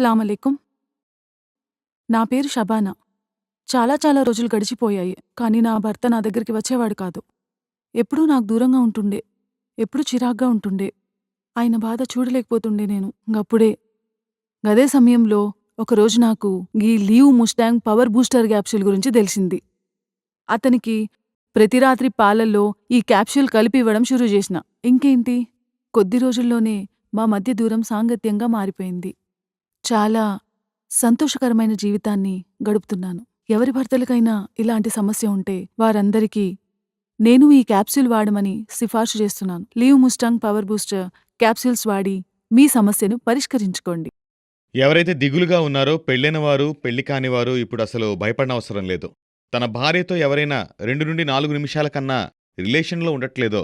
స్లామలేకుం నా పేరు షబానా. చాలా చాలా రోజులు గడిచిపోయాయి కానీ నా భర్త నా దగ్గరికి వచ్చేవాడు కాదు. ఎప్పుడూ నాకు దూరంగా ఉంటుండే ఎప్పుడూ చిరాగ్గా ఉంటుండే. ఆయన బాధ చూడలేకపోతుండే నేను గప్పుడే గదే సమయంలో ఒకరోజు నాకు గీ live Mustang power booster capsule గురించి తెలిసింది. అతనికి ప్రతి రాత్రి పాలల్లో ఈ క్యాప్సూల్ కలిపి ఇవ్వడం షురూ చేసిన. ఇంకేంటి? కొద్ది రోజుల్లోనే మా మధ్య దూరం సాంగత్యంగా మారిపోయింది. చాలా సంతోషకరమైన జీవితాన్ని గడుపుతున్నాను. ఎవరి భర్తలకైనా ఇలాంటి సమస్య ఉంటే వారందరికీ నేను ఈ క్యాప్సూల్ వాడమని సిఫార్సు చేస్తున్నాను. Live Mustang power booster capsules వాడి మీ సమస్యను పరిష్కరించుకోండి. ఎవరైతే దిగులుగా ఉన్నారో పెళ్ళైన వారు పెళ్ళి కానివారు ఇప్పుడు అసలు భయపడనవసరం లేదు. తన భార్యతో ఎవరైనా రెండు నుండి నాలుగు నిమిషాల కన్నా రిలేషన్లో ఉండట్లేదో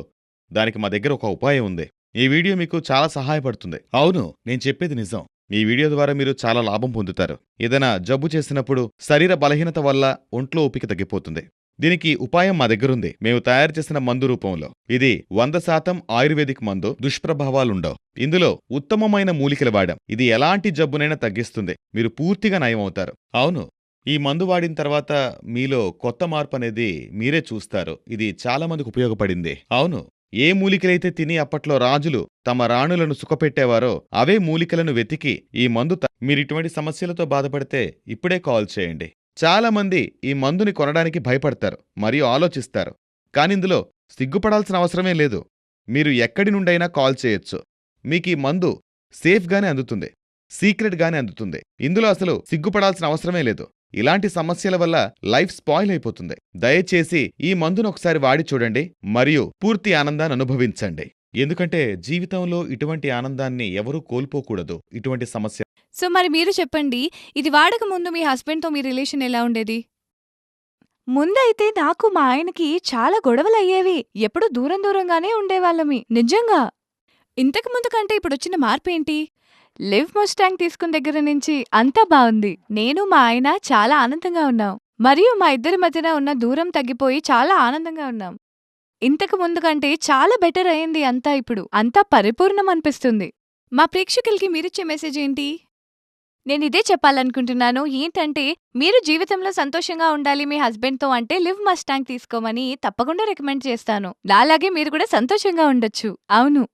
దానికి మా దగ్గర ఒక ఉపాయం ఉంది. ఈ వీడియో మీకు చాలా సహాయపడుతుంది. అవును నేను చెప్పేది నిజం. ఈ వీడియో ద్వారా మీరు చాలా లాభం పొందుతారు. ఏదైనా జబ్బు చేసినప్పుడు శరీర బలహీనత వల్ల ఒంట్లో ఓపిక తగ్గిపోతుంది. దీనికి ఉపాయం మా దగ్గరుంది. మేము తయారు చేసిన మందు రూపంలో. ఇది వంద శాతం ఆయుర్వేదిక్ మందు. దుష్ప్రభావాలుండవు. ఇందులో ఉత్తమమైన మూలికలు వాడాం. ఇది ఎలాంటి జబ్బునైనా తగ్గిస్తుంది. మీరు పూర్తిగా నయం అవుతారు అవును. ఈ మందు వాడిన తర్వాత మీలో కొత్త మార్పు అనేది మీరే చూస్తారు. ఇది చాలా మందికి ఉపయోగపడింది. అవును. ఏ మూలికలైతే తిని అప్పట్లో రాజులు తమ రాణులను సుఖపెట్టేవారో అవే మూలికలను వెతికి ఈ మందు మీరిటువంటి సమస్యలతో బాధపడితే ఇప్పుడే కాల్ చేయండి. చాలా మంది ఈ మందుని కొనడానికి భయపడతారు మరియు ఆలోచిస్తారు. కానిందులో సిగ్గుపడాల్సిన అవసరమే లేదు. మీరు ఎక్కడి నుండైనా కాల్ చేయొచ్చు. మీకు ఈ మందు సేఫ్గానే అందుతుంది. సీక్రెట్గానే అందుతుంది. ఇందులో అసలు సిగ్గుపడాల్సిన అవసరమే లేదు. ఇలాంటి సమస్యల వల్ల లైఫ్ స్పాయిల్ అయిపోతుంది. దయచేసి ఈ మందును ఒకసారి వాడి చూడండి మరియు పూర్తి ఆనందాన్ని అనుభవించండి. ఎందుకంటే జీవితంలో ఇటువంటి ఆనందాన్ని ఎవరూ కోల్పోకూడదు. ఇటువంటి సమస్య సో మరి మీరు చెప్పండి ఇది వాడక ముందు మీ హస్బెండ్తో మీ రిలేషన్ ఎలా ఉండేది? ముందైతే నాకు మా ఆయనకి చాలా గొడవలు అయ్యేవి ఎప్పుడు దూరం దూరంగానే ఉండేవాళ్ళమి. నిజంగా. ఇంతకు ముందు కంటే ఇప్పుడు వచ్చిన మార్పు ఏంటి లివ్ ముస్టాంగ్ తీసుకున్న దగ్గర నుంచి అంతా బాగుంది. నేను మా ఆయన చాలా ఆనందంగా ఉన్నాం. మరియు మా ఇద్దరి మధ్యన ఉన్న దూరం తగ్గిపోయి చాలా ఆనందంగా ఉన్నాం. ఇంతకు ముందు కంటే చాలా బెటర్ అయింది అంతా ఇప్పుడు. అంతా పరిపూర్ణం అనిపిస్తుంది. మా ప్రేక్షకులకి మీరిచ్చే మెసేజ్ ఏంటి? నేను ఇదే చెప్పాలనుకుంటున్నాను. ఏంటంటే మీరు జీవితంలో సంతోషంగా ఉండాలి మీ హస్బెండ్తో అంటే లివ్ మస్టాంగ్ తీసుకోమని తప్పకుండా రికమెండ్ చేస్తాను. నాలాగే మీరు కూడా సంతోషంగా ఉండొచ్చు. అవును.